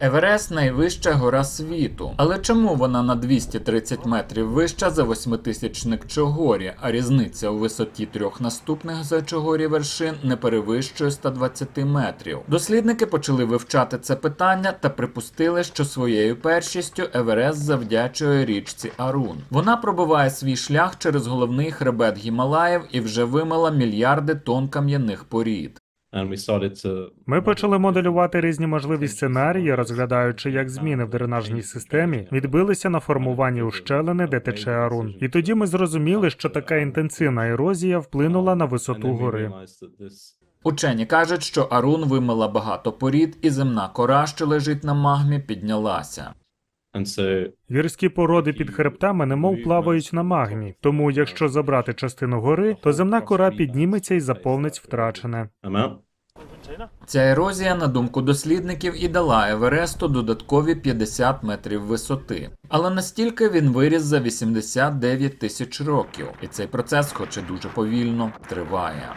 Еверест найвища гора світу. Але чому вона на 230 метрів вища за восьмитисячник Чогорі, а різниця у висоті трьох наступних за Чогорі вершин не перевищує 120 метрів? Дослідники почали вивчати це питання та припустили, що своєю першістю Еверест завдячує річці Арун. Вона пробиває свій шлях через головний хребет Гімалаїв і вже вимила мільярди тонн кам'яних порід. And we started to Ми почали моделювати різні можливі сценарії, розглядаючи, як зміни в дренажній системі відбилися на формуванні ущелини, де тече Арун. І тоді ми зрозуміли, що така інтенсивна ерозія вплинула на висоту гори. Учені кажуть, що Арун вимила багато порід, і земна кора, що лежить на магмі, піднялася. Гірські породи під хребтами немов плавають на магмі. Тому, якщо забрати частину гори, то земна кора підніметься і заповнить втрачене. Ця ерозія, на думку дослідників, і дала Евересту додаткові 50 метрів висоти. Але настільки він виріс за 89 тисяч років, і цей процес, хоч і дуже повільно, триває.